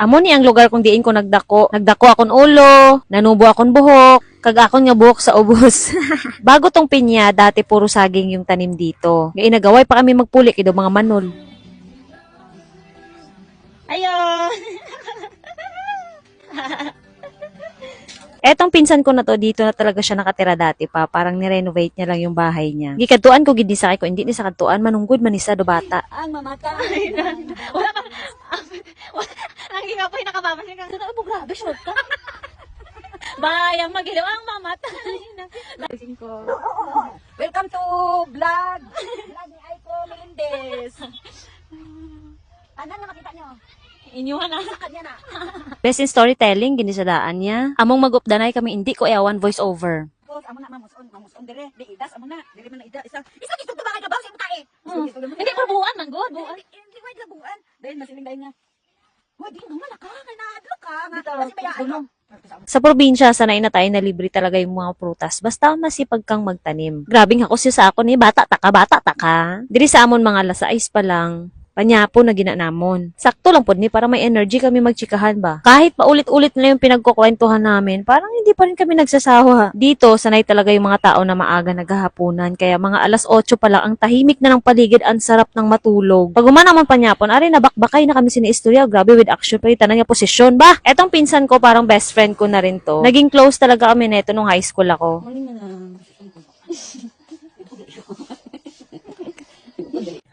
Amo ni ang lugar kung diin ko nagdako. Nagdako akon ulo, nanubo akon buhok, kag akon nga buhok sa ubos. Bago tong pinya, dati puro saging yung tanim dito. Nga inagaway pa kami magpulik ido mga manol. Ayun! Etong pinsan ko na to, dito na talaga siya nakatira dati pa. Parang nirenovate niya lang yung bahay niya. Gikatuan ko gid sakay ko, hindi ni sa katuan, manunggod man isa do bata. Ang mamatay. Wala ka. Wala. Ang ikaw po nakababasin ka. Ano mo grabe, short ka? Bayang magilaw ang mamatay. Nagising ko. Welcome to vlog. Vlog ni Aiko Melendez. Ano na makita nyo? Inyuhan na. Kanya na. Best in storytelling, ginisadaan niya. Among magupdanay kami, hindi ko ewan voice over. Amo na mamuson, mamuson dire. Di idas amo na. Dire man na ida isa. Isa gito to bakay ka ba sa tae. Hindi ko buuan man, good. Buuan. Hindi wait labuan. Dahil masiling dahil nga. Wait, di naman ka. Kay naadlo ka. Nga kasi bayaan. Sa probinsya, sanay na tayo na libre talaga yung mga prutas. Basta masipag kang magtanim. Grabing ako siya sa ako ni bata taka, bata taka. Diri sa amon mga lasais pa lang. Panyapo na ginanamon. Sakto lang po ni para may energy kami magchikahan ba. Kahit paulit-ulit na yung pinagkukwentuhan namin, parang hindi pa rin kami nagsasawa. Dito, sanay talaga yung mga tao na maaga naghahapunan. Kaya mga alas 8 pa lang ang tahimik na ng paligid, ang sarap ng matulog. Pag naman panyapon, ari nabakbakay na kami siniistorya. Grabe with action pa nga posisyon ba? Etong pinsan ko, parang best friend ko na rin to. Naging close talaga kami neto nung high school ako. Mali na na.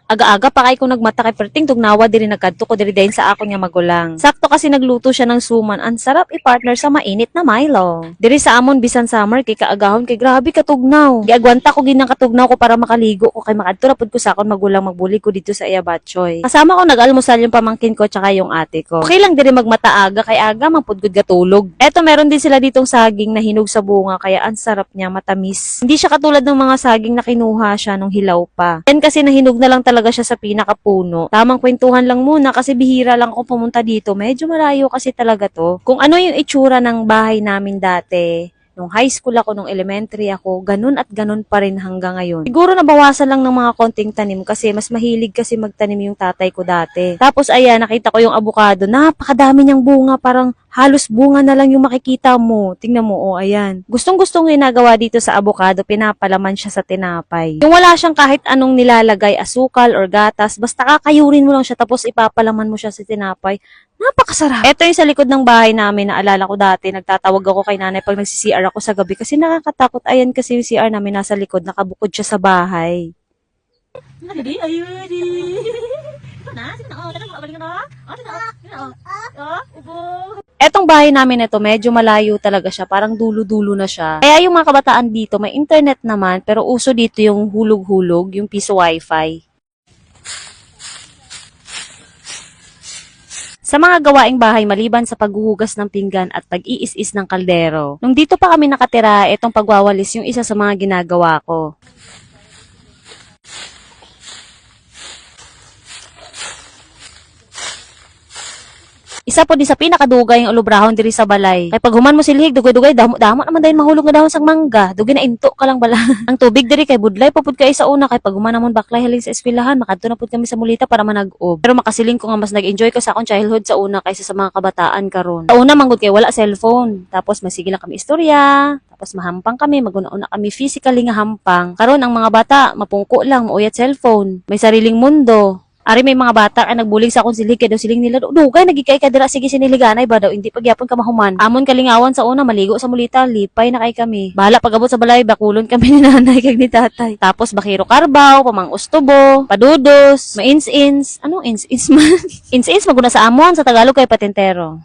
Aga-aga pa kay ko nagmata kay perting tugnawa diri nagkadto ko diri dayon sa akon nga magulang. Sakto kasi nagluto siya ng suman, ang sarap i-partner sa mainit na Milo. Diri sa amon bisan summer kay kaagahon kay grabe katugnaw. Giagwanta ko ginang katugnaw ko para makaligo ko kay makadto ra pud ko sa akon magulang magbuli ko dito sa Iyabatchoy. Kasama ko nag-almusal yung pamangkin ko tsaka yung ate ko. Okay lang diri magmata aga kay aga man pud gud gatulog. Eto meron din sila ditong saging na hinog sa bunga kaya ang sarap niya matamis. Hindi siya katulad ng mga saging na kinuha siya nung hilaw pa. Yan kasi nahinog na lang talaga siya sa pinakapuno. Tamang kwentuhan lang muna kasi bihira lang ako pumunta dito. Medyo malayo kasi talaga to. Kung ano yung itsura ng bahay namin dati, nung high school ako, nung elementary ako, ganun at ganun pa rin hanggang ngayon. Siguro nabawasan lang ng mga konting tanim kasi mas mahilig kasi magtanim yung tatay ko dati. Tapos ayan, nakita ko yung abukado. Napakadami niyang bunga, parang halos bunga na lang yung makikita mo. Tingnan mo, oh, ayan. Gustong-gustong ginagawa dito sa avocado, pinapalaman siya sa tinapay. Yung wala siyang kahit anong nilalagay, asukal or gatas, basta kakayurin mo lang siya tapos ipapalaman mo siya sa tinapay. Napakasarap. Ito yung sa likod ng bahay namin, naalala ko dati, nagtatawag ako kay nanay pag nagsi-CR ako sa gabi kasi nakakatakot. Ayan kasi yung CR namin nasa likod, nakabukod siya sa bahay. Hindi, ayun. Ito na, sige na. Oh, talagang babalik na. Oh, na. Sige na. Oh, ubo. Etong bahay namin ito, medyo malayo talaga siya. Parang dulo-dulo na siya. Kaya yung mga kabataan dito, may internet naman, pero uso dito yung hulog-hulog, yung piso wifi. Sa mga gawaing bahay maliban sa paghuhugas ng pinggan at pag-iis-is ng kaldero. Nung dito pa kami nakatira, itong pagwawalis yung isa sa mga ginagawa ko. Isa po di sa pinakadugay yung ulubrahon diri sa balay. Kay pag human mo silhig, dugay-dugay, damo-damo naman dahil mahulog nga dahon sang mangga. Dugay na into ka lang bala. Ang tubig diri kay budlay pa pud kay sa una kay pag human namon baklay halin sa eskwelahan, makadto na pud kami sa mulita para manag-ob. Pero makasiling ko nga mas nag-enjoy ko sa akong childhood sa una kaysa sa mga kabataan karon. Sa una manggod kay wala cellphone. Tapos masige lang kami istorya, tapos mahampang kami, maguna-una kami physically nga hampang. Karon ang mga bata, mapungko lang, mauyat cellphone, may sariling mundo. Ari may mga bata ay nagbulig sa akong silig kay daw siling nila. Dugay nagikay ka dira sige siniliganay ba daw hindi pagyapon ka mahuman. Amon kalingawan sa una maligo sa mulita lipay na kay kami. Bahala pagabot sa balay bakulon kami ni nanay kag ni tatay. Tapos bakiro karbaw, pamang ustubo, padudos, mains-ins. Ano ins-ins man? ins-ins maguna sa amon sa Tagalog kay patintero.